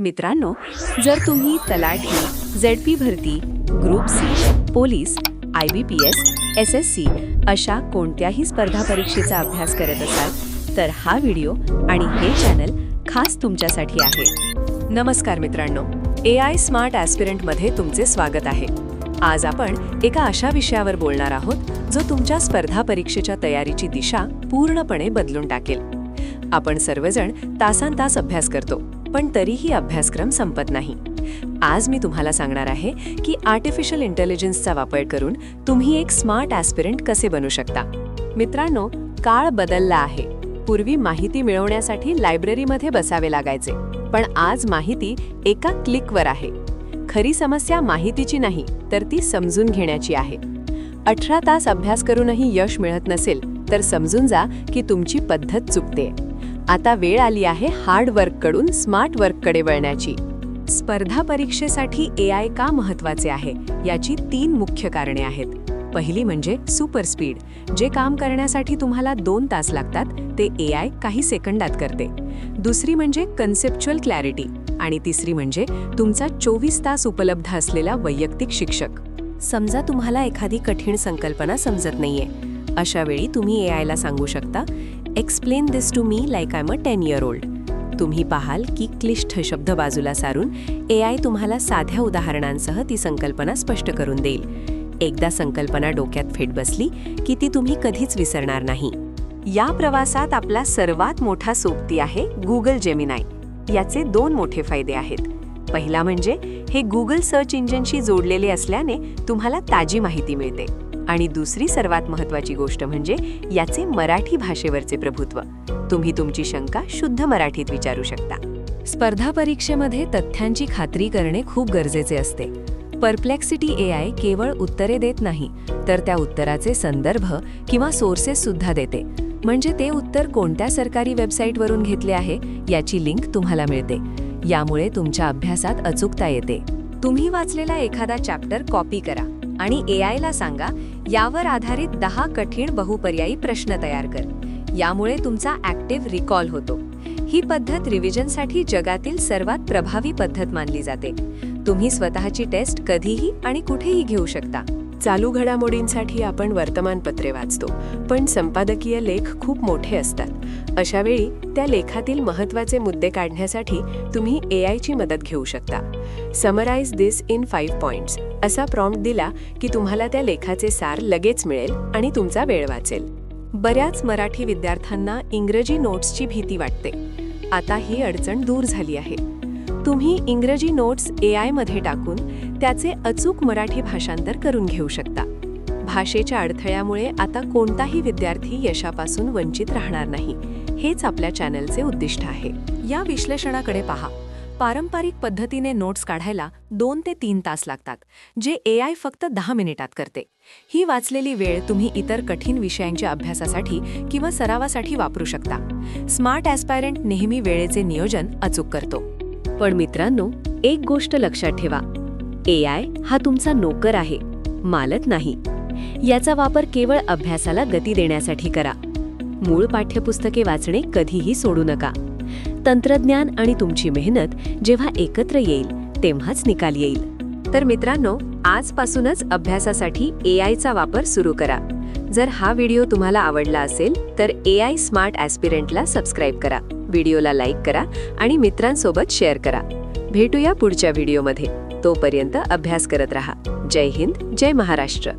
मित्रांनो जर तुम्ही तलाठी झेडपी भरती group C police I B P S S S C अशा कोणत्याही स्पर्धा परीक्षेचा अभ्यास करत असाल तर हा व्हिडिओ आणि हे चॅनल खास तुमच्यासाठी आहे. नमस्कार मित्रांनो ए आय स्मार्ट ॲस्पिरंटमध्ये तुमचे स्वागत आहे. आज आपण एका अशा विषयावर बोलणार आहोत जो तुमच्या स्पर्धा परीक्षेच्या तयारीची दिशा पूर्णपणे बदलून टाकेल. आपण सर्वजण तासान तास अभ्यास करतो. पण तरीही अभ्यासक्रम संपत नाही. आज मी तुम्हाला सांगणार आहे की आर्टिफिशियल इंटेलिजन्सचा वापर करून तुम्ही एक स्मार्ट ॲस्पिरंट कसे बनू शकता. मित्रांनो काळ बदलला आहे. पूर्वी माहिती मिळवण्यासाठी लायब्ररीमध्ये बसावे लागायचे. पण आज माहिती एका क्लिकवर आहे. खरी समस्या माहितीची नाही तर ती समजून घेण्याची आहे. अठरा तास अभ्यास करूनही यश मिळत नसेल तर समजून जा की तुमची पद्धत चुकते. आता वेळ आली आहे हार्ड वर्ककडून स्मार्ट वर्ककडे वळण्याची. स्पर्धा परीक्षेसाठी ए आय का महत्त्वाचे आहे याची तीन मुख्य कारणे आहेत. पहिली म्हणजे सुपर स्पीड जे काम करण्यासाठी तुम्हाला दोन तास लागतात ते ए आय काही सेकंदात करते. दुसरी म्हणजे कन्सेप्च्युअल क्लॅरिटी आणि तिसरी म्हणजे तुमचा चोवीस तास उपलब्ध असलेला वैयक्तिक शिक्षक. समजा तुम्हाला एखादी कठीण संकल्पना समजत नाहीये. अशा वेळी तुम्ही ए आयला सांगू शकता explain this to me like I'm ten year old तुम्ही पाहाल की क्लिष्ट शब्द बाजूला सारून ए आय तुम्हाला साध्या उदाहरणांसह ती संकल्पना स्पष्ट करून देईल. एकदा संकल्पना डोक्यात फेट बसली की ती तुम्ही कधीच विसरणार नाही. या प्रवासात आपला सर्वात मोठा सोबती आहे गुगल जेमिनाय याचे दोन मोठे फायदे आहेत. पहिला म्हणजे हे गुगल सर्च इंजिनशी जोडलेले असल्याने तुम्हाला ताजी माहिती मिळते. आणि दुसरी सर्वात महत्वाची गोष्ट म्हणजे याचे मराठी भाषेवरचे प्रभुत्व. तुम्ही तुमची शंका शुद्ध मराठीत विचारू शकता. स्पर्धा परीक्षेमध्ये तथ्यांची खात्री करणे खूप गरजेचे असते. परप्लेक्सिटी ए आय केवळ उत्तरे देत नाही तर त्या उत्तराचे संदर्भ किंवा सोर्सेस सुद्धा देते. म्हणजे ते उत्तर कोणत्या सरकारी वेबसाईटवरून घेतले आहे याची लिंक तुम्हाला मिळते. यामुळे तुमच्या अभ्यासात अचूकता येते. तुम्ही वाचलेला एखादा चॅप्टर कॉपी करा. आणि ए आयला सांगा यावर आधारित दहा कठीण बहुपर्यायी प्रश्न तयार कर. यामुळे तुमचा ॲक्टिव्ह रिकॉल होतो. ही पद्धत रिव्हिजनसाठी जगातील सर्वात प्रभावी पद्धत मानली जाते. तुम्ही स्वतःची टेस्ट कधीही आणि कुठेही घेऊ शकता. चालू घडामोडींसाठी आपण वर्तमानपत्रे वाचतो पण संपादकीय लेख खूप मोठे असतात. अशा वेळी त्या लेखातील महत्त्वाचे मुद्दे काढण्यासाठी तुम्ही ए आयची मदत घेऊ शकता. Summarize this in five points असा प्रॉम्प्ट दिला की तुम्हाला त्या लेखाचे सार लगेच मिळेल आणि तुमचा वेळ वाचेल. बऱ्याच मराठी विद्यार्थ्यांना इंग्रजी नोट्सची भीती वाटते. आता ही अडचण दूर झाली आहे. तुम्ही इंग्रजी नोट्स ए आयमध्ये टाकून त्याचे अचूक मराठी भाषांतर करून घेऊ शकता. भाषेच्या अडथळ्यामुळे आता कोणताही विद्यार्थी यशापासून वंचित राहणार नाही हेच आपल्या चॅनलचे उद्दिष्ट आहे. या विश्लेषणाकडे पहा. पारंपरिक पद्धतीने नोट्स काढायला दोन ते तीन तास लागतात जे ए आय फक्त दहा मिनिटात करते. ही वाचलेली वेळ तुम्ही इतर कठीण विषयांच्या अभ्यासासाठी किंवा सरावासाठी वापरू शकता. स्मार्ट ॲस्पायरंट नेहमी वेळेचे नियोजन अचूक करतो. पण मित्रांनो एक गोष्ट लक्षात ठेवा. ए आय हा तुमचा नोकर आहे मालक नाही. याचा वापर केवळ अभ्यासाला गती देण्यासाठी करा. मूळ पाठ्यपुस्तके वाचणे कधीही सोडू नका. तंत्रज्ञान आणि तुमची मेहनत जेव्हा एकत्र येईल तेव्हाच निकाल येईल. तर मित्रांनो आजपासूनच अभ्यासासाठी ए आयचा वापर सुरू करा. जर हा व्हिडिओ तुम्हाला आवडला असेल तर ए आय स्मार्ट ॲस्पिरंटला सबस्क्राईब करा. व्हिडिओला लाईक करा आणि मित्रांसोबत शेअर करा. भेटूया पुढच्या व्हिडिओमध्ये. तोपर्यंत अभ्यास करत रहा. जय हिंद जय महाराष्ट्र.